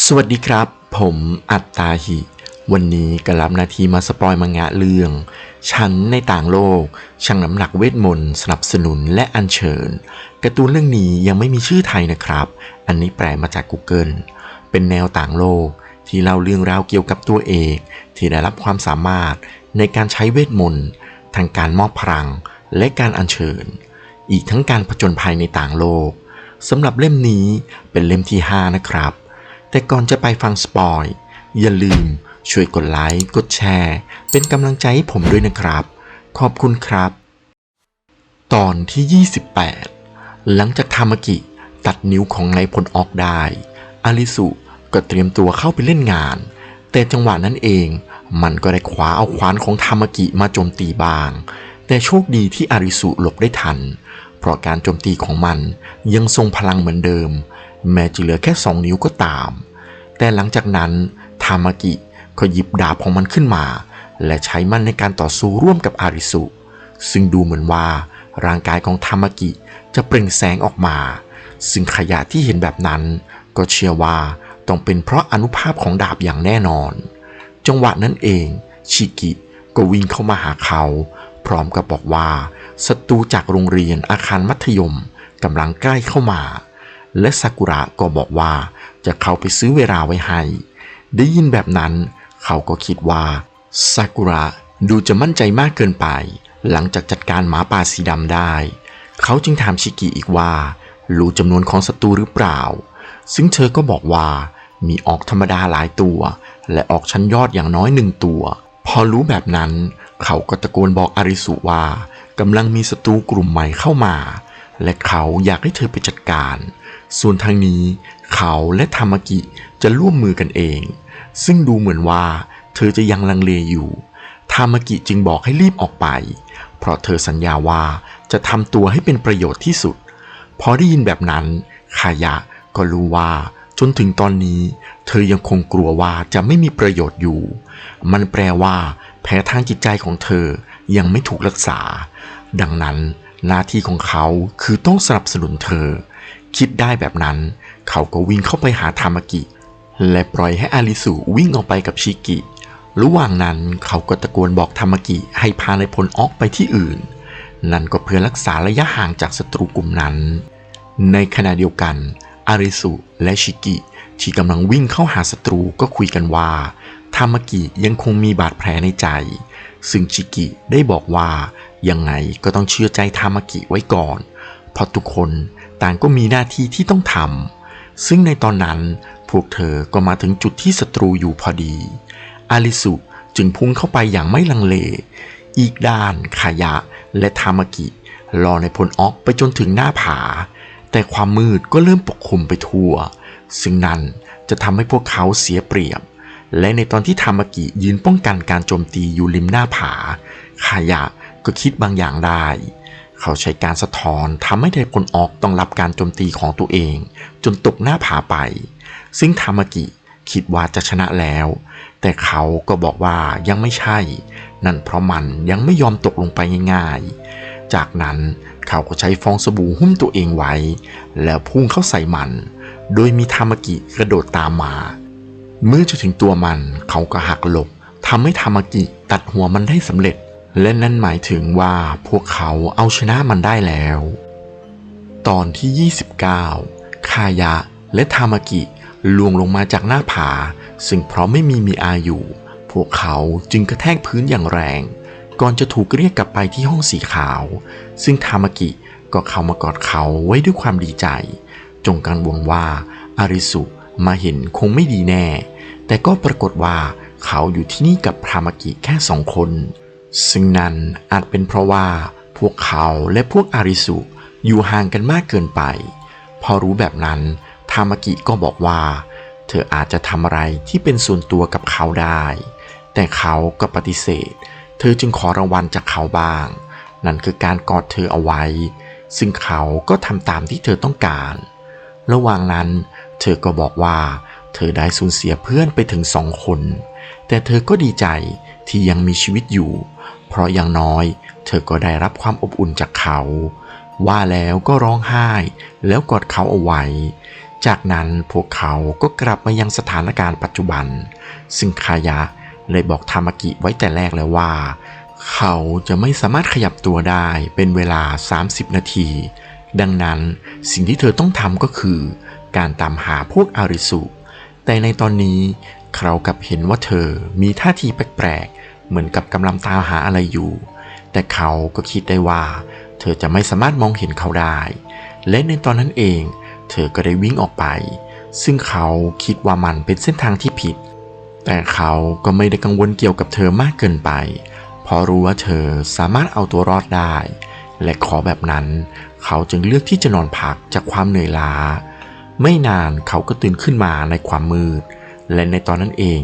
สวัสดีครับ ผมอัตตาหิ วันนี้ก็รับนาทีมาสปอยมังงะเรื่อง ฉันในต่างโลก ช่างน้ำหนักเวทมนต์สนับสนุนและอัญเชิญการ์ตูนเรื่องนี้ยังไม่มีชื่อไทยนะครับ อันนี้แปลมาจาก Google เป็นแนวต่างโลก ที่เล่าเรื่องราวเกี่ยวกับตัวเอกที่ได้รับความสามารถในการใช้เวทมนต์ทางการมอบพลังและการอัญเชิญ อีกทั้งการผจญภัยในต่างโลกสำหรับเล่มนี้เป็นเล่มที่ 5 นะครับ แต่ก่อนจะไปฟังสปอย อย่าลืมช่วยกดไลค์ กดแชร์ เป็นกำลังใจให้ผมด้วยนะครับ ขอบคุณครับ ตอนที่ 28 หลังจากทามากิตัดนิ้วของนายพลออกได้ อาริสุก็เตรียมตัวเข้าไปเล่นงาน แต่จังหวะนั้นเอง มันก็ได้คว้าเอาขวานของทามากิมาโจมตีบาง แต่โชคดีที่อาริสุหลบได้ทัน เพราะการโจมตีของมันยังทรงพลังเหมือนเดิม แม้จะเหลือแค่สองนิ้วก็ตาม แต่หลังจากนั้นทามากิก็หยิบดาบของมันขึ้นมา และใช้มันในการต่อสู้ร่วมกับอาริสุ ซึ่งดูเหมือนว่าร่างกายของทามากิจะเปล่งแสงออกมา ซึ่งขยะที่เห็นแบบนั้น ก็เชื่อว่าต้องเป็นเพราะอนุภาพของดาบอย่างแน่นอน จังหวะนั้นเอง ชิกิก็วิ่งเข้ามาหาเขา พร้อมกับบอกว่าศัตรูจากโรงเรียนอาคารมัธยมกำลังใกล้เข้ามา และซากุระก็บอกว่าจะเข้าไปซื้อเวลาไว้ให้ ได้ยินแบบนั้นเขาก็คิดว่าซากุระดูจะมั่นใจมากเกินไป หลังจากจัดการหมาป่าสีดำได้ เขาจึงถามชิกิอีกว่า รู้จำนวนของศัตรูหรือเปล่า ซึ่งเธอก็บอกว่ามีออกธรรมดาหลายตัว และออกชั้นยอดอย่างน้อยหนึ่งตัว พอรู้แบบนั้น เขาก็ตะโกนบอกอาริสุว่ากำลังมีศัตรูกลุ่มใหม่เข้ามา และเขาอยากให้เธอไปจัดการ ส่วนทางนี้เขาและธรรมกิจะร่วมมือกันเอง ซึ่งดูเหมือนว่าเธอจะยังลังเลอยู่ ธรรมกิจึงบอกให้รีบออกไป เพราะเธอสัญญาว่าจะทำตัวให้เป็นประโยชน์ที่สุด พอได้ยินแบบนั้นขายะก็รู้ว่าจนถึงตอนนี้ เธอยังคงกลัวว่าจะไม่มีประโยชน์อยู่ มันแปลว่า แผลทางจิตใจของเธอยังไม่ถูกรักษา ดังนั้นหน้าที่ของเขาคือต้องสนับสนุนเธอ คิดได้แบบนั้น เขาก็วิ่งเข้าไปหาทามากิ และปล่อยให้อาริสุวิ่งออกไปกับชิกิ ระหว่างนั้นเขาก็ตะโกนบอกทามากิให้พานายพลออกไปที่อื่น นั่นก็เพื่อรักษาระยะห่างจากศัตรูกลุ่มนั้น ในขณะเดียวกัน อาริสุและชิกิที่กำลังวิ่งเข้าหาศัตรูก็คุยกันว่าทามากิยังคงมีบาดแผลในใจ ซึ่งชิกิได้บอกว่ายังไงก็ต้องเชื่อใจทามากิไว้ก่อน เพราะทุกคน ต่างก็มีหน้าที่ที่ต้องทำซึ่งในตอนนั้นพวกเธอก็มาถึงจุดที่ศัตรูอยู่พอดี อาริสุจึงพุ่งเข้าไปอย่างไม่ลังเล อีกด้านขายะและทามากิรอในพลออกไปจนถึงหน้าผา แต่ความมืดก็เริ่มปกคลุมไปทั่ว ซึ่งนั่นจะทำให้พวกเขาเสียเปรียบ และในตอนที่ทามากิยืนป้องกันการโจมตีอยู่ริมหน้าผาขายะก็คิดบางอย่างได้ เขาใช้การสะท้อนทำให้ไดพลออกต้องรับการโจมตีของตัวเอง จนตกหน้าผาไป ซึ่งทามากิคิดว่าจะชนะแล้ว แต่เขาก็บอกว่ายังไม่ใช่ นั่นเพราะมันยังไม่ยอมตกลงไปง่ายๆ จากนั้นเขาก็ใช้ฟองสบู่หุ้มตัวเองไว้ แล้วพุ่งเข้าใส่มัน โดยมีทามากิกระโดดตามมา เมื่อจะถึงตัวมันเขาก็หักหลบทำให้ทามากิตัดหัวมันได้สำเร็จ และนั่นหมายถึงว่าพวกเขาเอาชนะมันได้แล้ว ตอนที่ 29 คายะและทามากิลวงลงมาจากหน้าผา ซึ่งเพราะไม่มีมีอาอยู่ พวกเขาจึงกระแทกพื้นอย่างแรง ก่อนจะถูกเรียกกลับไปที่ห้องสีขาว ซึ่งทามากิก็เข้ามากอดเขาไว้ด้วยความดีใจ จงกังวลว่าอาริสุมาเห็นคงไม่ดีแน่ แต่ก็ปรากฏว่าเขาอยู่ที่นี่กับทามากิแค่สองคน ซึ่งนั่นอาจเป็นเพราะว่าพวกเขาและพวกอาริสุอยู่ห่างกันมากเกินไป พอรู้แบบนั้นทามากิก็บอกว่า เธออาจจะทำอะไรที่เป็นส่วนตัวกับเขาได้ แต่เขาก็ปฏิเสธ เธอจึงขอรางวัลจากเขาบ้าง นั่นคือการกอดเธอเอาไว้ ซึ่งเขาก็ทำตามที่เธอต้องการ ระหว่างนั้น เธอก็บอกว่า เธอได้สูญเสียเพื่อนไปถึงสองคน แต่เธอก็ดีใจ ที่ยังมีชีวิตอยู่ เพราะอย่างน้อยเธอก็ได้รับความอบอุ่นจากเขา ว่าแล้วก็ร้องไห้แล้วกอดเขาเอาไว้ จากนั้นพวกเขาก็กลับมายังสถานการณ์ปัจจุบัน ซึ่งคายะเลยบอกทามากิไว้แต่แรกแล้วว่า เขาจะไม่สามารถขยับตัวได้เป็นเวลา 30 นาที ดังนั้นสิ่งที่เธอต้องทำก็คือ การตามหาพวกอาริสุแต่ในตอนนี้ เขากับเห็นว่าเธอมีท่าทีแปลกๆ เหมือนกับกำลังตามหาอะไรอยู่ แต่เขาก็คิดได้ว่า เธอจะไม่สามารถมองเห็นเขาได้ และในตอนนั้นเอง เธอก็ได้วิ่งออกไป ซึ่งเขาคิดว่ามันเป็นเส้นทางที่ผิด แต่เขาก็ไม่ได้กังวลเกี่ยวกับเธอมากเกินไป เพราะรู้ว่าเธอสามารถเอาตัวรอดได้ และขอแบบนั้น เขาจึงเลือกที่จะนอนพักจากความเหนื่อยล้า ไม่นานเขาก็ตื่นขึ้นมาในความมืด และในตอนนั้นเอง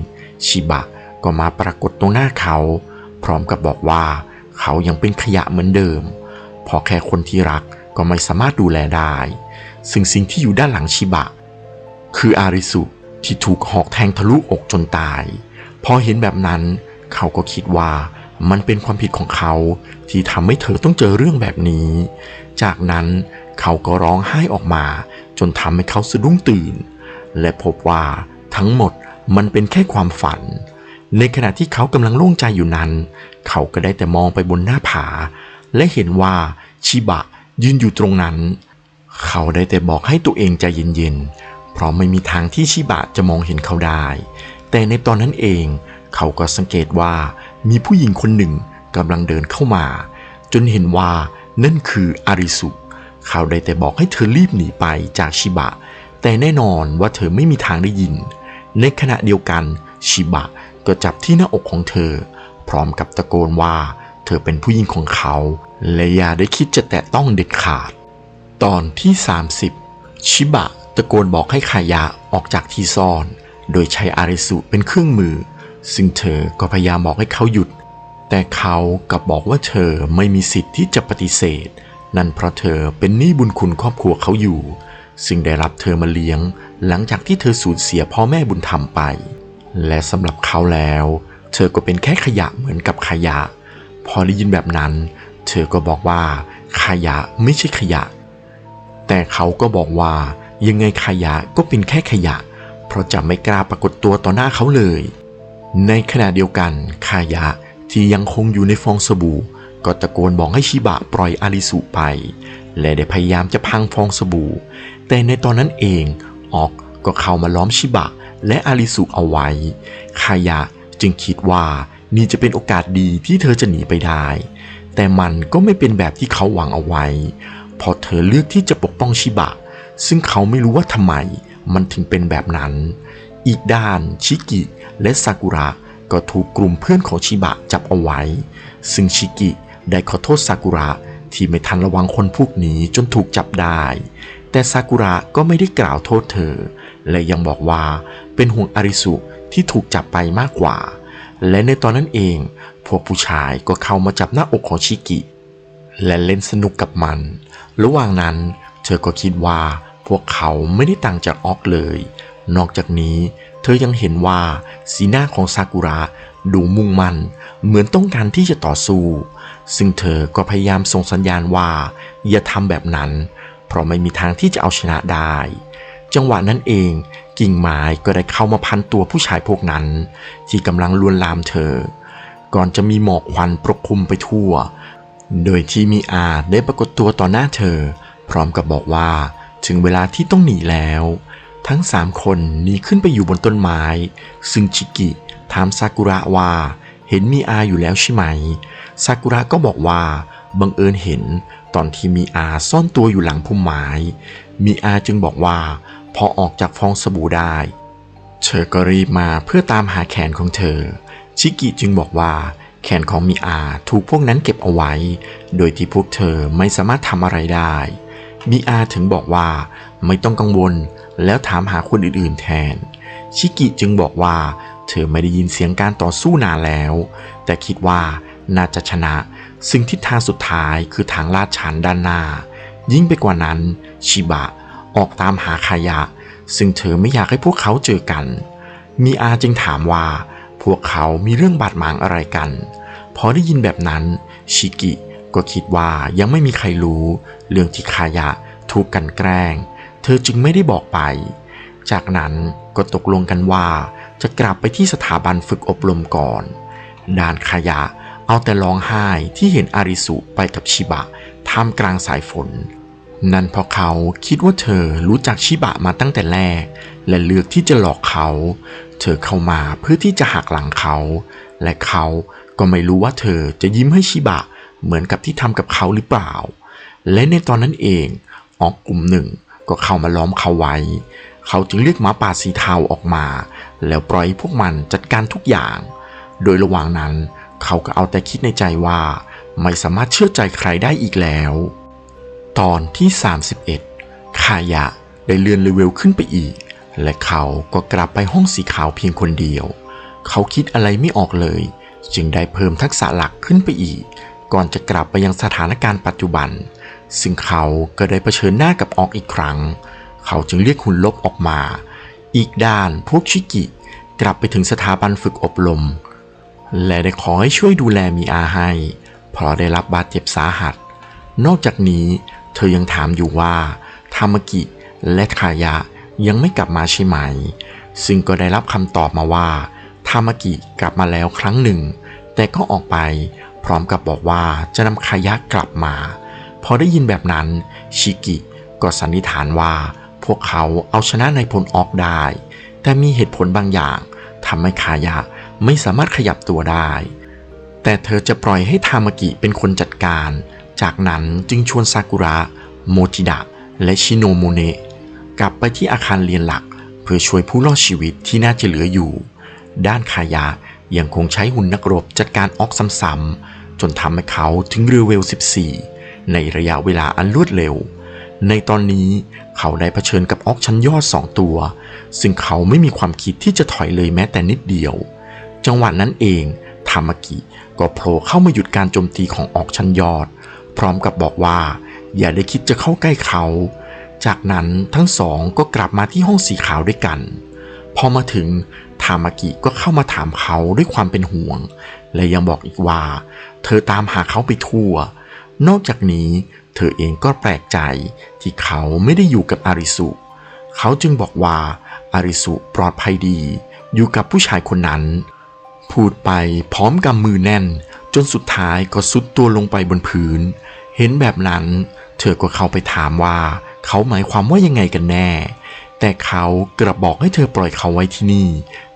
ชิบะก็มาปรากฏตรงหน้าเขา พร้อมกับบอกว่าเขายังเป็นขยะเหมือนเดิม พอแค่คนที่รักก็ไม่สามารถดูแลได้ ซึ่งสิ่งที่อยู่ด้านหลังชิบะ คืออาริสุที่ถูกหอกแทงทะลุอกจนตาย พอเห็นแบบนั้น เขาก็คิดว่ามันเป็นความผิดของเขาที่ทำให้เธอต้องเจอเรื่องแบบนี้ จากนั้นเขาก็ร้องไห้ออกมา จนทำให้เขาสะดุ้งตื่น และพบว่า ทั้งหมดมันเป็นแค่ความฝัน ในขณะที่เขากำลังโล่งใจอยู่นั้น เขาก็ได้แต่มองไปบนหน้าผา และเห็นว่าชิบะยืนอยู่ตรงนั้น เขาได้แต่บอกให้ตัวเองใจเย็นๆ เพราะไม่มีทางที่ชิบะจะมองเห็นเขาได้ แต่ในตอนนั้นเอง เขาก็สังเกตว่ามีผู้หญิงคนหนึ่งกำลังเดินเข้ามา จนเห็นว่านั่นคืออาริสุ เขาได้แต่บอกให้เธอรีบหนีไปจากชิบะ แต่แน่นอนว่าเธอไม่มีทางได้ยิน ในขณะเดียวกันชิบะก็จับที่หน้าอกของเธอ พร้อมกับตะโกนว่าเธอเป็นผู้หญิงของเขา และอย่าได้คิดจะแตะต้องเด็ดขาด ตอนที่ 30 ชิบะตะโกนบอกให้ขายะออกจากที่ซ่อน โดยใช้อาริสุเป็นเครื่องมือ ซึ่งเธอก็พยายามบอกให้เขาหยุด แต่เขากลับบอกว่าเธอไม่มีสิทธิ์ที่จะปฏิเสธ นั่นเพราะเธอเป็นหนี้บุญคุณครอบครัวเขาอยู่ ซึ่งได้รับเธอมาเลี้ยง หลังจากที่เธอสูญเสียพ่อแม่บุญธรรมไป และสำหรับเขาแล้ว เธอก็เป็นแค่ขยะเหมือนกับขยะ พอได้ยินแบบนั้น เธอก็บอกว่า ขยะไม่ใช่ขยะ แต่เขาก็บอกว่ายังไงขยะก็เป็นแค่ขยะ เพราะจะไม่กล้าปรากฏตัวต่อหน้าเขาเลย ในขณะเดียวกันขยะที่ยังคงอยู่ในฟองสบู่ ก็ตะโกนบอกให้ชิบะปล่อยอาริสุไป และได้พยายามจะพังฟองสบู่ แต่ในตอนนั้นเองออกก็เข้ามาล้อมชิบะ และอาริสุเอาไว้ คายะจึงคิดว่านี่จะเป็นโอกาสดีที่เธอจะหนีไปได้ แต่มันก็ไม่เป็นแบบที่เขาหวังเอาไว้เพราะเธอเลือกที่จะปกป้องชิบะ ซึ่งเขาไม่รู้ว่าทำไมมันถึงเป็นแบบนั้น อีกด้านชิกิและซากุระก็ถูกกลุ่มเพื่อนของชิบะจับเอาไว้ ซึ่งชิกิได้ขอโทษซากุระที่ไม่ทันระวังคนพวกนี้จนถูกจับได้ แต่ซากุระก็ไม่ได้กล่าวโทษเธอ และยังบอกว่าเป็นห่วงอาริสุที่ถูกจับไปมากกว่า และในตอนนั้นเอง พวกผู้ชายก็เข้ามาจับหน้าอกของชิกิ และเล่นสนุกกับมัน ระหว่างนั้น เธอก็คิดว่าพวกเขาไม่ได้ต่างจากออกเลย นอกจากนี้ เธอยังเห็นว่าสีหน้าของซากุระดูมุ่งมั่นเหมือนต้องการที่จะต่อสู้ ซึ่งเธอก็พยายามส่งสัญญาณว่า อย่าทำแบบนั้น เพราะไม่มีทางที่จะเอาชนะได้ จังหวะนั้นเองกิ่งไม้ก็ได้เข้ามาพันตัวผู้ชายพวกนั้น ที่กำลังลวนลามเธอ ก่อนจะมีหมอกควันปกคลุมไปทั่ว โดยที่มีอาได้ปรากฏตัวต่อหน้าเธอ พร้อมกับบอกว่าถึงเวลาที่ต้องหนีแล้ว ทั้งสามคนหนีขึ้นไปอยู่บนต้นไม้ ซึ่งชิกิถามซากุระว่าเห็นมีอาอยู่แล้วใช่ไหม ซากุระก็บอกว่าบังเอิญเห็น ตอนที่มีอาซ่อนตัวอยู่หลังพุ่มไม้มีอาจึงบอกว่าพอออกจากฟองสบู่ได้ เธอก็รีบมาเพื่อตามหาแขนของเธอ ชิกิจึงบอกว่า แขนของมีอาถูกพวกนั้นเก็บเอาไว้ โดยที่พวกเธอไม่สามารถทำอะไรได้ มีอาถึงบอกว่าไม่ต้องกังวลแล้วถามหาคนอื่นๆแทน ชิกิจึงบอกว่า เธอไม่ได้ยินเสียงการต่อสู้นานแล้ว แต่คิดว่าน่าจะชนะ ซึ่งทิศทางสุดท้ายคือทางลาดชันด้านหน้า ยิ่งไปกว่านั้น ชิบะออกตามหาขายะ ซึ่งเธอไม่อยากให้พวกเขาเจอกัน มีอาจึงถามว่า พวกเขามีเรื่องบาดหมางอะไรกัน พอได้ยินแบบนั้น ชิกิก็คิดว่ายังไม่มีใครรู้ เรื่องที่ขายะถูกกันแกล้ง เธอจึงไม่ได้บอกไป จากนั้นก็ตกลงกันว่าจะกลับไปที่สถาบันฝึกอบรมก่อน ดานขยะ เอาแต่ร้องไห้ที่เห็นอาริสุไปกับชิบะท่ามกลางสายฝน นั่นเพราะเขาคิดว่าเธอรู้จักชิบะมาตั้งแต่แรก และเลือกที่จะหลอกเขา เธอเข้ามาเพื่อที่จะหักหลังเขา และเขาก็ไม่รู้ว่าเธอจะยิ้มให้ชิบะเหมือนกับที่ทำกับเขาหรือเปล่า และในตอนนั้นเองออกกลุ่มหนึ่งก็เข้ามาล้อมเขาไว้ เขาจึงเรียกหมาป่าสีเทาออกมา แล้วปล่อยพวกมันจัดการทุกอย่าง โดยระหว่างนั้น เขาก็เอาแต่คิดในใจว่าไม่สามารถเชื่อใจใครได้อีกแล้ว ตอนที่ 31 คายะได้เลื่อนเลเวลขึ้นไปอีก และเขาก็กลับไปห้องสีขาวเพียงคนเดียว เขาคิดอะไรไม่ออกเลย จึงได้เพิ่มทักษะหลักขึ้นไปอีก ก่อนจะกลับไปยังสถานการณ์ปัจจุบัน ซึ่งเขาก็ได้เผชิญหน้ากับออกอีกครั้ง เขาจึงเรียกหุ่นลบออกมา อีกด้านพวกชิกิกลับไปถึงสถาบันฝึกอบรม และได้ขอให้ช่วยดูแลมีอาให้ เพราะได้รับบาดเจ็บสาหัส นอกจากนี้เธอยังถามอยู่ว่าทามากิ และคายะยังไม่กลับมาใช่ไหม ซึ่งก็ได้รับคำตอบมาว่าทามากิกลับมาแล้วครั้งหนึ่ง แต่ก็ออกไปพร้อมกับบอกว่าจะนำคายะกลับมา พอได้ยินแบบนั้นชิกิก็สันนิษฐานว่า พวกเขาเอาชนะในายพลออกได้ แต่มีเหตุผลบางอย่างทำให้คายะ ไม่สามารถขยับตัวได้ แต่เธอจะปล่อยให้ทามากิเป็นคนจัดการ จากนั้นจึงชวนซากุระ โมจิดะ และชิโนโมเนะกลับไปที่อาคารเรียนหลัก เพื่อช่วยผู้รอดชีวิตที่น่าจะเหลืออยู่ ด้านคายะยังคงใช้หุ่นนักรบจัดการออกซ้ำๆจนทำให้เขาถึงเรือเวล 14 ในระยะเวลาอันรวดเร็ว ในตอนนี้เขาได้เผชิญกับออกชั้นยอดสองตัว ซึ่งเขาไม่มีความคิดที่จะถอยเลยแม้แต่นิดเดียว จังหวะนั้นเองทามากิก็โผล่เข้ามาหยุดการโจมตีของออกชันยอด พร้อมกับบอกว่า อย่าได้คิดจะเข้าใกล้เขา จากนั้นทั้งสองก็กลับมาที่ห้องสีขาวด้วยกัน พอมาถึงทามากิก็เข้ามาถามเขาด้วยความเป็นห่วง และยังบอกอีกว่า เธอตามหาเขาไปทั่ว นอกจากนี้เธอเองก็แปลกใจที่เขาไม่ได้อยู่กับอาริสุ เขาจึงบอกว่าอาริสุปลอดภัยดี อยู่กับผู้ชายคนนั้น พูดไปพร้อมกำมือแน่น จนสุดท้ายก็สุดตัวลงไปบนพื้น เห็นแบบนั้น เธอก็เข้าไปถามว่า เขาหมายความว่ายังไงกันแน่ แต่เขากระบอกให้เธอปล่อยเขาไว้ที่นี่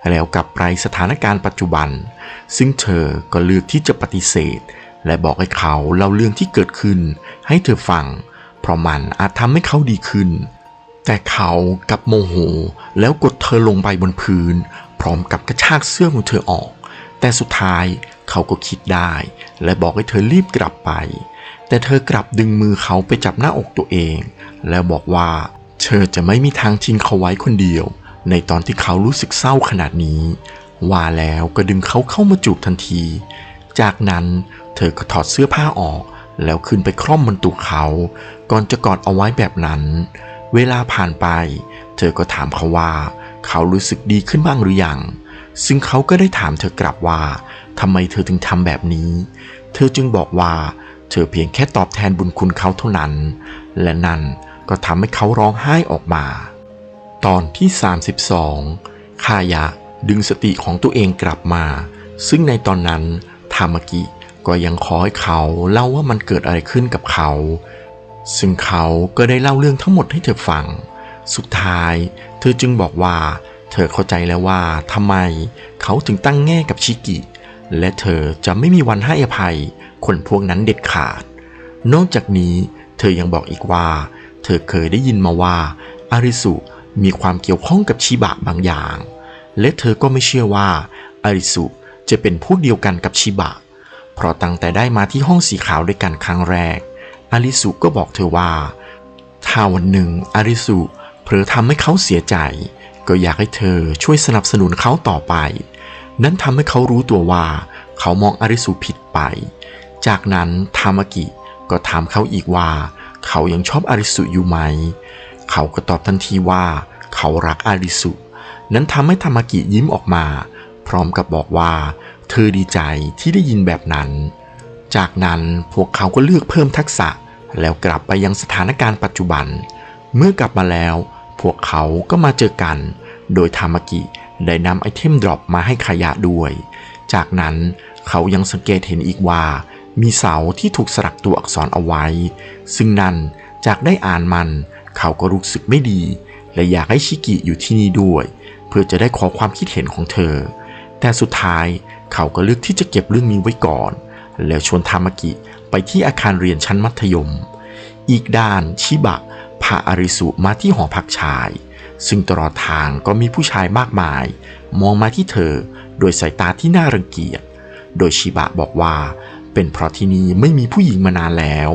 แล้วกลับไปสถานการณ์ปัจจุบัน ซึ่งเธอก็เลือกที่จะปฏิเสธ และบอกให้เขาเล่าเรื่องที่เกิดขึ้น ให้เธอฟัง เพราะมันอาจทำให้เขาดีขึ้น แต่เขากลับโมโหแล้วกดเธอลงไปบนพื้น พร้อมกับกระชากเสื้อของเธอออก แต่สุดท้ายเขาก็คิดได้ และบอกให้เธอรีบกลับไป แต่เธอกลับดึงมือเขาไปจับหน้าอกตัวเอง แล้วบอกว่า เธอจะไม่มีทางทิ้งเขาไว้คนเดียว ในตอนที่เขารู้สึกเศร้าขนาดนี้ ว่าแล้วก็ดึงเขาเข้ามาจูบทันที จากนั้นเธอก็ถอดเสื้อผ้าออก แล้วขึ้นไปคล่อมบนตุกเขา ก่อนจะกอดเอาไว้แบบนั้น เวลาผ่านไป เธอก็ถามเขาว่า เขารู้สึกดีขึ้นบ้างหรือยัง ซึ่งเขาก็ได้ถามเธอกลับว่าทำไมเธอถึงทำแบบนี้ เธอจึงบอกว่า เธอเพียงแค่ตอบแทนบุญคุณเขาเท่านั้น และนั่นก็ทำให้เขาร้องไห้ออกมา ตอนที่ 32 คายะดึงสติของตัวเองกลับมา ซึ่งในตอนนั้นทามากิก็ยังขอให้เขาเล่าว่ามันเกิดอะไรขึ้นกับเขา ซึ่งเขาก็ได้เล่าเรื่องทั้งหมดให้เธอฟัง สุดท้าย เธอจึงบอกว่า เธอเข้าใจแล้วว่าทำไมเขาถึงตั้งแง่กับชิกิ และเธอจะไม่มีวันให้อภัย คนพวกนั้นเด็ดขาด นอกจากนี้เธอยังบอกอีกว่า เธอเคยได้ยินมาว่าอาริสุมีความเกี่ยวข้องกับชิบะบางอย่าง และเธอก็ไม่เชื่อว่าอาริสุจะเป็นพวกเดียวกันกับชิบะ เพราะตั้งแต่ได้มาที่ห้องสีขาวด้วยกันครั้งแรก อาริสุก็บอกเธอว่า ถ้าวันหนึ่งอาริสุเผลอทำให้เขาเสียใจ ก็อยากให้เธอช่วยสนับสนุนเขาต่อไป นั่นทำให้เขารู้ตัวว่าเขามองอาริสุผิดไป จากนั้นทามากิก็ถามเขาอีกว่า เขายังชอบอาริสุอยู่ไหม เขาก็ตอบทันทีว่า เขารักอาริสุ นั้นทำให้ทามากิยิ้มออกมา พร้อมกับบอกว่า เธอดีใจที่ได้ยินแบบนั้น จากนั้นพวกเขาก็เลือกเพิ่มทักษะแล้วกลับไปยังสถานการณ์ปัจจุบัน เมื่อกลับมาแล้ว พวกเขาก็มาเจอกัน โดยทามากิได้นำไอเทมดรอปมาให้ขยะด้วย จากนั้นเขายังสังเกตเห็นอีกว่า มีเสาที่ถูกสลักตัวอักษรเอาไว้ ซึ่งนั่นจากได้อ่านมัน เขาก็รู้สึกไม่ดี และอยากให้ชิกิอยู่ที่นี่ด้วย เพื่อจะได้ขอความคิดเห็นของเธอ แต่สุดท้ายเขาก็เลือกที่จะเก็บเรื่องนี้ไว้ก่อน แล้วชวนทามากิไปที่อาคารเรียนชั้นมัธยม อีกด้านชิบะ พาอาริสุมาที่หอพักชาย ซึ่งตลอดทางก็มีผู้ชายมากมาย มองมาที่เธอ โดยสายตาที่น่ารังเกียจ โดยชิบะบอกว่า เป็นเพราะที่นี่ไม่มีผู้หญิงมานานแล้ว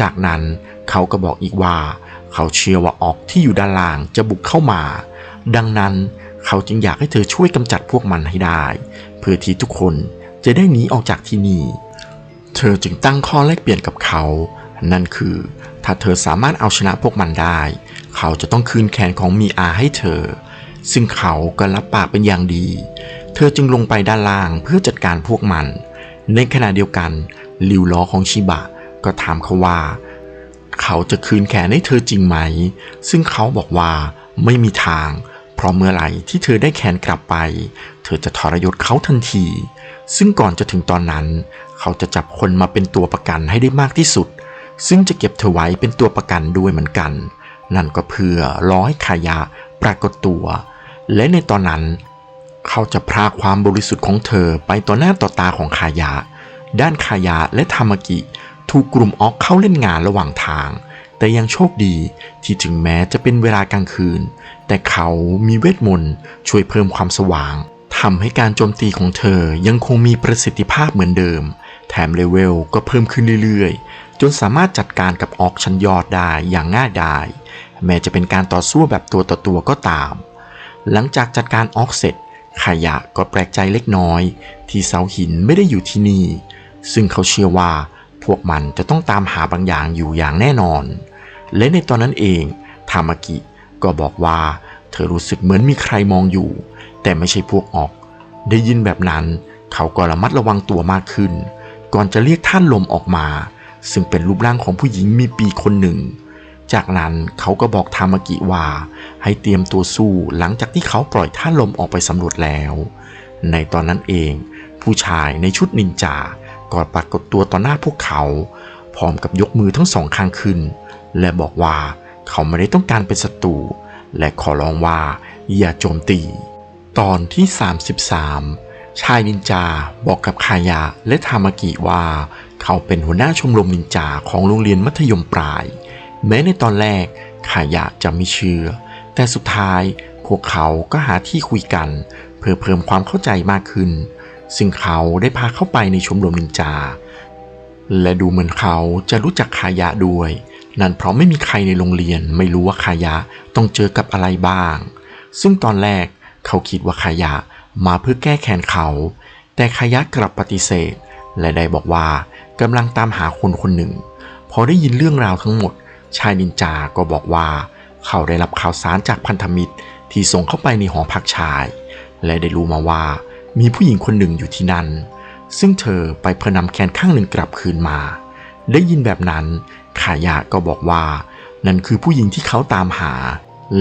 จากนั้นเขาก็บอกอีกว่า เขาเชื่อว่าออกที่อยู่ด้านล่างจะบุกเข้ามา ดังนั้นเขาจึงอยากให้เธอช่วยกำจัดพวกมันให้ได้ เพื่อที่ทุกคนจะได้หนีออกจากที่นี่ เธอจึงตั้งข้อแลกเปลี่ยนกับเขา นั่นคือ ถ้าเธอสามารถเอาชนะพวกมันได้ เขาจะต้องคืนแขนของมีอาให้เธอ ซึ่งเขาก็รับปากเป็นอย่างดี เธอจึงลงไปด้านล่างเพื่อจัดการพวกมัน ในขณะเดียวกันลิวล้อของชิบะก็ถามเขาว่า เขาจะคืนแขนให้เธอจริงไหม ซึ่งเขาบอกว่าไม่มีทาง เพราะเมื่อไหร่ที่เธอได้แขนกลับไป เธอจะทรยศเขาทันที ซึ่งก่อนจะถึงตอนนั้น เขาจะจับคนมาเป็นตัวประกันให้ได้มากที่สุด ซึ่งจะเก็บเธอไว้เป็นตัวประกันด้วยเหมือนกัน นั่นก็เพื่อร้อให้ขายะปรากฏตัว และในตอนนั้น เขาจะพรากความบริสุทธิ์ของเธอไปต่อหน้าต่อตาของขายะ ด้านขายะและทามกิถูกกลุ่มออกเข้าเล่นงานระหว่างทาง แต่ยังโชคดีที่ถึงแม้จะเป็นเวลากลางคืน แต่เขามีเวทมนต์ช่วยเพิ่มความสว่างทำให้การโจมตีของเธอยังคงมีประสิทธิภาพเหมือนเดิม แถมเลเวลก็เพิ่มขึ้นเรื่อย จนสามารถจัดการกับออกชั้นยอดได้อย่างง่ายดาย แม้จะเป็นการต่อสู้แบบตัวต่อตัวก็ตาม หลังจากจัดการออกเสร็จ ขยะก็แปลกใจเล็กน้อย ที่เสาหินไม่ได้อยู่ที่นี่ ซึ่งเขาเชื่อว่าพวกมันจะต้องตามหาบางอย่างอยู่อย่างแน่นอน และในตอนนั้นเองทามากิก็บอกว่าเธอรู้สึกเหมือนมีใครมองอยู่ แต่ไม่ใช่พวกออก ได้ยินแบบนั้น เขาก็ระมัดระวังตัวมากขึ้น ก่อนจะเรียกท่านลมออกมา ซึ่งเป็นรูปร่างของผู้หญิงมีปีคนหนึ่ง จากนั้นเขาก็บอกทามากิว่า ให้เตรียมตัวสู้หลังจากที่เขาปล่อยท่าลมออกไปสำรวจแล้ว ในตอนนั้นเอง ผู้ชายในชุดนินจาก็ปรากฏตัวต่อหน้าพวกเขา พร้อมกับยกมือทั้งสองข้างขึ้น และบอกว่าเขาไม่ได้ต้องการเป็นศัตรูและขอร้องว่าอย่าโจมตี ตอนที่ 33 ชายนินจาบอกกับคายะและทามากิว่า เขาเป็นหัวหน้าชมรมนินจาของโรงเรียนมัธยมปลาย แม้ในตอนแรกขายะจะไม่เชื่อ แต่สุดท้ายพวกเขาก็หาที่คุยกัน เพื่อเพิ่มความเข้าใจมากขึ้น ซึ่งเขาได้พาเข้าไปในชมรมนินจา และดูเหมือนเขาจะรู้จักขายะด้วย นั่นเพราะไม่มีใครในโรงเรียนไม่รู้ว่าขายะต้องเจอกับอะไรบ้าง ซึ่งตอนแรกเขาคิดว่าขายะมาเพื่อแก้แค้นเขา แต่ขายะกลับปฏิเสธ และได้บอกว่ากำลังตามหาคนคนหนึ่ง พอได้ยินเรื่องราวทั้งหมด ชายนินจาก็บอกว่า เขาได้รับข่าวสารจากพันธมิตรที่ส่งเข้าไปในหอพักชาย และได้รู้มาว่ามีผู้หญิงคนหนึ่งอยู่ที่นั่น ซึ่งเธอไปเพื่อนำแขนข้างหนึ่งกลับคืนมา ได้ยินแบบนั้น ขายะก็บอกว่า นั่นคือผู้หญิงที่เขาตามหา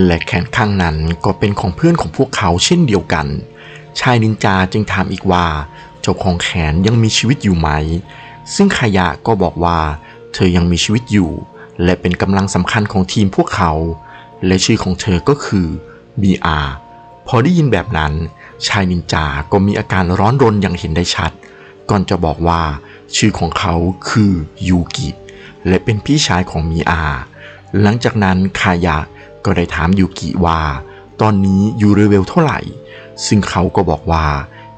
และแขนข้างนั้นก็เป็นของเพื่อนของพวกเขาเช่นเดียวกัน ชายนินจาจึงถามอีกว่า เจ้าของแขนยังมีชีวิตอยู่ไหม ซึ่งขายะก็บอกว่า เธอยังมีชีวิตอยู่ และเป็นกำลังสำคัญของทีมพวกเขา และชื่อของเธอก็คือมีอาพอได้ยินแบบนั้น ชายนินจา ก็มีอาการร้อนรนอย่างเห็นได้ชัด ก่อนจะบอกว่าชื่อของเขาคือยูกิ และเป็นพี่ชายของมีอา หลังจากนั้นคายะก็ได้ถามยูกิว่า ตอนนี้ยูเลเวลเท่าไหร่ ซึ่งเขาก็บอกว่า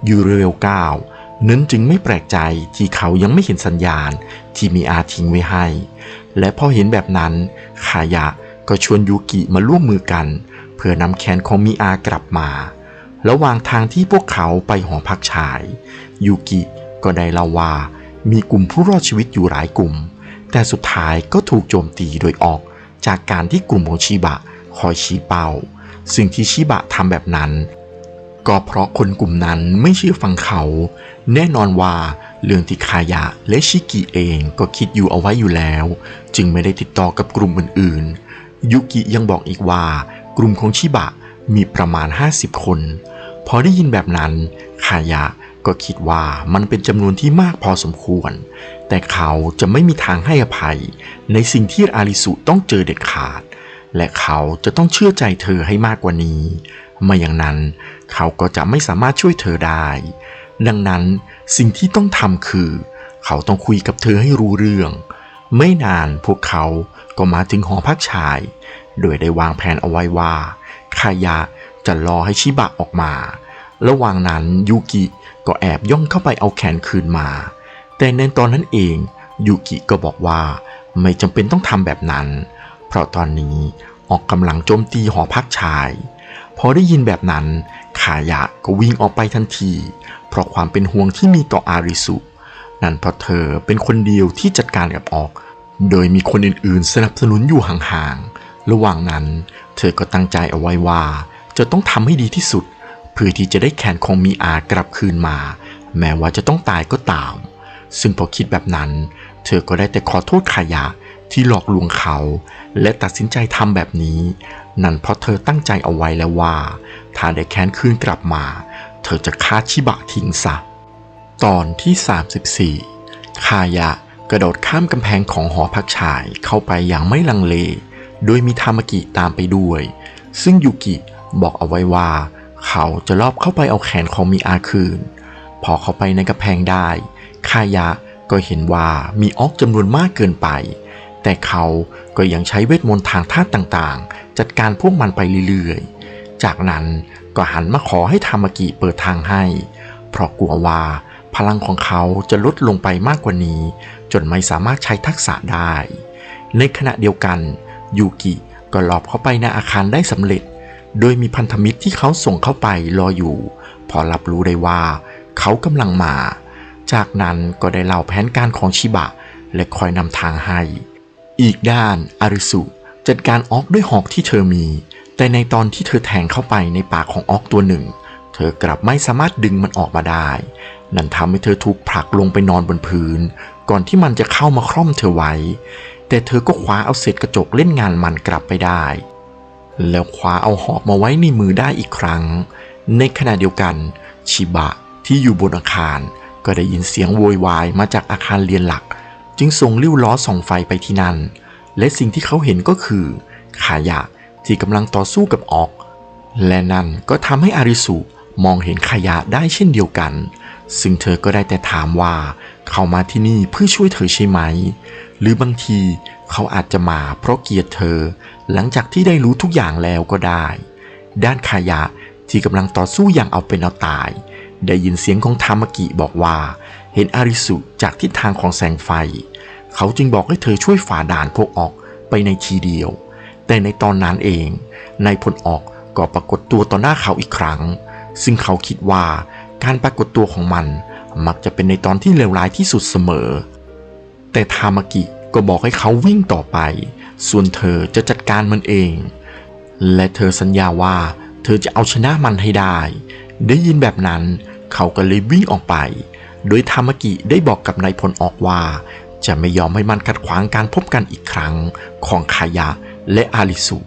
ยู่เลเวล9 นั้นจึงไม่แปลกใจที่เขายังไม่เห็นสัญญาณที่มีอาทิ้งไว้ให้ และพอเห็นแบบนั้นคายะก็ชวนยูกิมาร่วมมือกัน เพื่อนำแขนของมีอากลับมา ระหว่างทางที่พวกเขาไปหอพักชายยูกิก็ได้เล่าว่ามีกลุ่มผู้รอดชีวิตอยู่หลายกลุ่ม แต่สุดท้ายก็ถูกโจมตีโดยออก จากการที่กลุ่มของชิบะคอยชี้เป้าซึ่งที่ชิบะทำแบบนั้น ก็เพราะคนกลุ่มนั้นไม่เชื่อฟังเขา แน่นอนว่าเรื่องที่คายะและชิกิเองก็คิดอยู่เอาไว้อยู่แล้ว จึงไม่ได้ติดต่อกับกลุ่มอื่นๆ ยุกิยังบอกอีกว่า กลุ่มของชิบะมีประมาณ 50 คน พอได้ยินแบบนั้นคายะก็คิดว่ามันเป็นจำนวนที่มากพอสมควร แต่เขาจะไม่มีทางให้อภัย ในสิ่งที่อาริสุต้องเจอเด็ดขาด และเขาจะต้องเชื่อใจเธอให้มากกว่านี้ ไม่อย่างนั้น เขาก็จะไม่สามารถช่วยเธอได้ ดังนั้นสิ่งที่ต้องทำคือ เขาต้องคุยกับเธอให้รู้เรื่อง ไม่นานพวกเขาก็มาถึงหอพักชาย โดยได้วางแผนเอาไว้ว่าคายะจะรอให้ชิบะออกมา ระหว่างนั้นยูกิก็แอบย่องเข้าไปเอาแขนคืนมา แต่ในตอนนั้นเองยูกิก็บอกว่าไม่จำเป็นต้องทำแบบนั้น เพราะตอนนี้ออกกำลังโจมตีหอพักชาย พอได้ยินแบบนั้น ขายะก็วิ่งออกไปทันที เพราะความเป็นห่วงที่มีต่ออาริสุ นั่นเพราะเธอเป็นคนเดียวที่จัดการกับออก โดยมีคนอื่นๆ สนับสนุนอยู่ห่างๆ ระหว่างนั้น เธอก็ตั้งใจเอาไว้ว่า จะต้องทำให้ดีที่สุด เพื่อที่จะได้แขนของมีอากลับคืนมา แม้ว่าจะต้องตายก็ตาม ซึ่งพอคิดแบบนั้น เธอก็ได้แต่ขอโทษขายะ ที่หลอกลวงเขา และตัดสินใจทำแบบนี้ นั่นเพราะเธอตั้งใจเอาไว้แล้วว่า ถ้าได้แขนคืนกลับมา เธอจะฆ่าชิบะทิ้งซะตอนที่ 34 คายะกระโดดข้ามกำแพงของหอพักชายเข้าไปอย่างไม่ลังเล โดยมีทามากิตามไปด้วย ซึ่งยูกิบอกเอาไว้ว่า เขาจะลอบเข้าไปเอาแขนของมีอาคืน พอเข้าไปในกำแพงได้ คายะก็เห็นว่ามีออกจำนวนมากเกินไป แต่เขาก็ยังใช้เวทมนต์ทางธาตุต่างๆ จัดการพวกมันไปเรื่อยๆ จากนั้นก็หันมาขอให้ทามากิเปิดทางให้ เพราะกลัวว่าพลังของเขาจะลดลงไปมากกว่านี้ จนไม่สามารถใช้ทักษะได้ ในขณะเดียวกัน ยูกิก็หลอบเข้าไปในอาคารได้สำเร็จ โดยมีพันธมิตรที่เขาส่งเข้าไปรออยู่ พอรับรู้ได้ว่า เขากำลังมา จากนั้นก็ได้เล่าแผนการของชิบะ และคอยนำทางให้ อีกด้านอาริสุจัดการออกด้วยหอกที่เธอมี แต่ในตอนที่เธอแทงเข้าไปในปากของออกตัวหนึ่ง เธอกลับไม่สามารถดึงมันออกมาได้ นั่นทำให้เธอถูกผลักลงไปนอนบนพื้น ก่อนที่มันจะเข้ามาคร่อมเธอไว้ แต่เธอก็คว้าเอาเศษกระจกเล่นงานมันกลับไปได้ แล้วคว้าเอาหอกมาไว้ในมือได้อีกครั้ง ในขณะเดียวกันชิบะที่อยู่บนอาคารก็ได้ยินเสียงโวยวายมาจากอาคารเรียนหลัก จึงส่งลิ้วล้อส่องไฟไปที่นั่น และสิ่งที่เขาเห็นก็คือ ขายะที่กำลังต่อสู้กับออก และนั่นก็ทำให้อาริสุมองเห็นขยะได้เช่นเดียวกัน ซึ่งเธอก็ได้แต่ถามว่า เขามาที่นี่เพื่อช่วยเธอใช่ไหม หรือบางทีเขาอาจจะมาเพราะเกลียดเธอ หลังจากที่ได้รู้ทุกอย่างแล้วก็ได้ ด้านขายะที่กำลังต่อสู้อย่างเอาเป็นเอาตาย ได้ยินเสียงของทามากิบอกว่า เห็นอาริสุจากทิศทางของแสงไฟ เขาจึงบอกให้เธอช่วยฝ่าด่านพวกออกไปในทีเดียว แต่ในตอนนั้นเองนายพลออกก็ปรากฏตัวต่อหน้าเขาอีกครั้ง ซึ่งเขาคิดว่าการปรากฏตัวของมันมักจะเป็นในตอนที่เลวร้ายที่สุดเสมอ แต่ทามากิก็บอกให้เขาวิ่งต่อไป ส่วนเธอจะจัดการมันเอง และเธอสัญญาว่าเธอจะเอาชนะมันให้ได้ ได้ยินแบบนั้น เขาก็เลยวิ่งออกไป โดยทามากิได้บอกกับนายพลออกว่า จะไม่ยอมให้มันขัดขวางการพบกันอีกครั้งของคายะและอาริสุ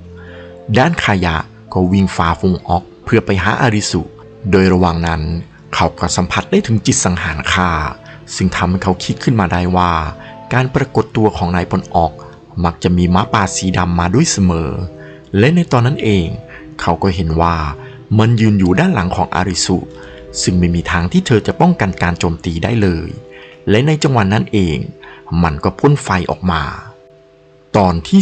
ด้านคายะก็วิ่งฝ่าฟงออกเพื่อไปหาอาริสุ โดยระหว่างนั้น เขาก็สัมผัสได้ถึงจิตสังหารฆ่าซึ่งทำให้เขาคิดขึ้นมาได้ว่า การปรากฏตัวของนายพลออก มักจะมีม้าป่าสีดำมาด้วยเสมอ และในตอนนั้นเอง เขาก็เห็นว่ามันยืนอยู่ด้านหลังของอาริสุ ซึ่งไม่มีทางที่เธอจะป้องกันการโจมตีได้เลย และในจังหวะนนั้นเอง มันก็พ่นไฟออกมา ตอนที่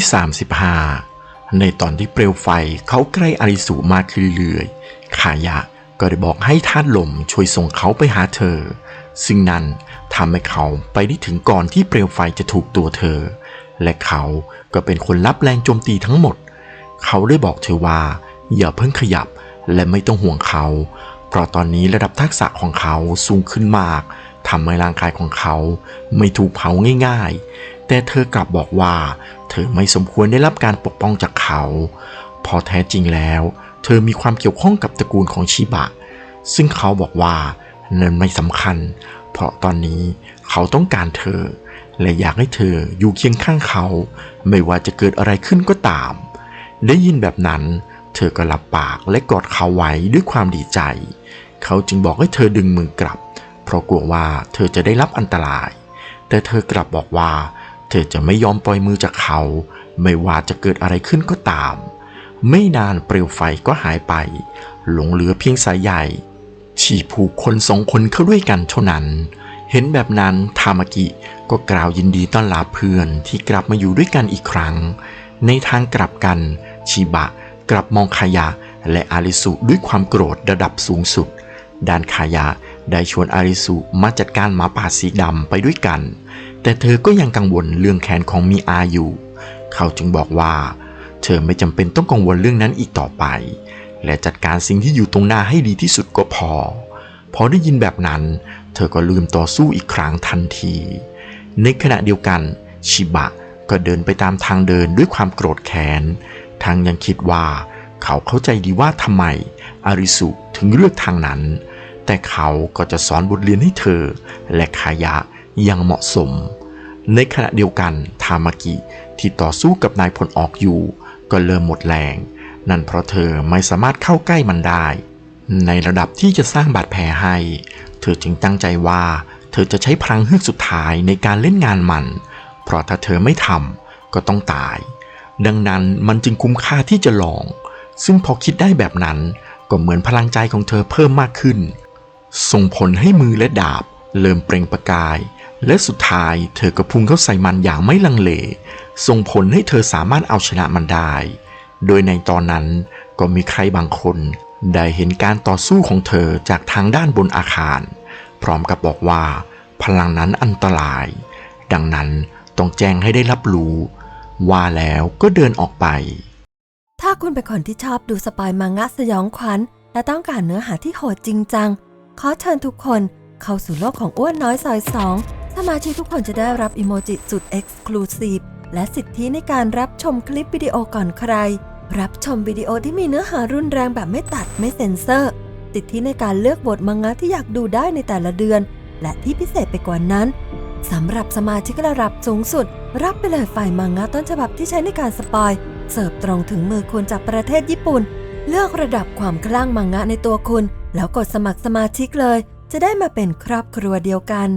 35 ในตอนที่เปลวไฟเขาใกล้อาริสุมากขึ้นเรื่อยๆขายะก็ได้บอกให้ธาตุลมช่วยส่งเขาไปหาเธอ ซึ่งนั้นทำให้เขาไปได้ถึงก่อนที่เปลวไฟจะถูกตัวเธอ และเขาก็เป็นคนรับแรงโจมตีทั้งหมด เขาได้บอกเธอว่า อย่าเพิ่งขยับและไม่ต้องห่วงเขา เพราะตอนนี้ระดับทักษะของเขาสูงขึ้นมาก ทำให้ร่างกายของเขาไม่ถูกเผาง่ายๆ แต่เธอกลับบอกว่า เธอไม่สมควรได้รับการปกป้องจากเขา พอแท้จริงแล้ว เธอมีความเกี่ยวข้องกับตระกูลของชิบะ ซึ่งเขาบอกว่านั่นไม่สำคัญ เพราะตอนนี้เขาต้องการเธอ และอยากให้เธออยู่เคียงข้างเขา ไม่ว่าจะเกิดอะไรขึ้นก็ตาม ได้ยินแบบนั้น เธอก็หลับปากและกอดเขาไว้ด้วยความดีใจ เขาจึงบอกให้เธอดึงมือกลับ เพราะกลัวว่าเธอจะได้รับอันตราย แต่เธอกลับบอกว่า เธอจะไม่ยอมปล่อยมือจากเขา ไม่ว่าจะเกิดอะไรขึ้นก็ตาม ไม่นานเปลวไฟก็หายไป หลงเหลือเพียงสายใหญ่ฉีผูกคนสองคนเข้าด้วยกันเท่านั้น เห็นแบบนั้นทามากิก็กล่าวยินดีต้อนรับเพื่อนที่กลับมาอยู่ด้วยกันอีกครั้ง ในทางกลับกัน ชิบะกลับมองคายะและอาริสุด้วยความโกรธระดับสูงสุด ด้านคายะ ได้ชวนอาริสุมาจัดการหมาป่าสีดำไปด้วยกัน แต่เธอก็ยังกังวลเรื่องแขนของมีอาอยู่ เขาจึงบอกว่า เธอไม่จำเป็นต้องกังวลเรื่องนั้นอีกต่อไป และจัดการสิ่งที่อยู่ตรงหน้าให้ดีที่สุดก็พอ พอได้ยินแบบนั้น เธอก็ลืมต่อสู้อีกครั้งทันที ในขณะเดียวกัน ชิบะก็เดินไปตามทางเดินด้วยความโกรธแค้นทั้งยังคิดว่า เขาเข้าใจดีว่าทำไมอาริสุถึงเลือกทางนั้น แต่เขาก็จะสอนบทเรียนให้เธอ และคายะอยังเหมาะสม ในขณะเดียวกันทามากิที่ต่อสู้กับนายพลออกอยู่ ก็เริ่มหมดแรง นั่นเพราะเธอไม่สามารถเข้าใกล้มันได้ ในระดับที่จะสร้างบาดแผลให้ เธอจึงตั้งใจว่า เธอจะใช้พลังเฮือกสุดท้ายในการเล่นงานมัน เพราะถ้าเธอไม่ทำก็ต้องตาย ดังนั้นมันจึงคุ้มค่าที่จะลอง ซึ่งพอคิดได้แบบนั้นก็เหมือนพลังใจของเธอเพิ่มมากขึ้น ส่งผลให้มือและดาบเริ่มเปล่งประกาย และสุดท้ายเธอก็พุ่งเข้าใส่มันอย่างไม่ลังเล ส่งผลให้เธอสามารถเอาชนะมันได้ โดยในตอนนั้นก็มีใครบางคนได้เห็นการต่อสู้ของเธอจากทางด้านบนอาคาร พร้อมกับบอกว่า พลังนั้นอันตราย ดังนั้นต้องแจ้งให้ได้รับรู้ ว่าแล้วก็เดินออกไป ถ้าคุณเป็นคนที่ชอบดูสปอยมังงะสยองขวัญ และต้องการเนื้อหาที่โหดจริงจัง ขอเชิญทุกคนเข้าสู่โลกของอ้วนน้อยซอยสองสมาชิกทุกคนจะได้รับอิโมจิสุด Exclusive และสิทธิในการรับชมคลิปวิดีโอก่อนใคร รับชมวิดีโอที่มีเนื้อหารุนแรงแบบไม่ตัดไม่เซ็นเซอร์ สิทธิในการเลือกบทมังงะที่อยากดูได้ในแต่ละเดือน และที่พิเศษไปกว่านั้นสำหรับสมาชิกระดับสูงสุด รับไปเลยฝ่ายมังงะต้นฉบับที่ใช้ในการสปอย เสิร์ฟตรงถึงมือคุณจากประเทศญี่ปุ่น เลือกระดับความคลั่งมังงะในตัวคุณ แล้วกดสมัครสมาชิกเลย จะได้มาเป็นครอบครัวเดียวกัน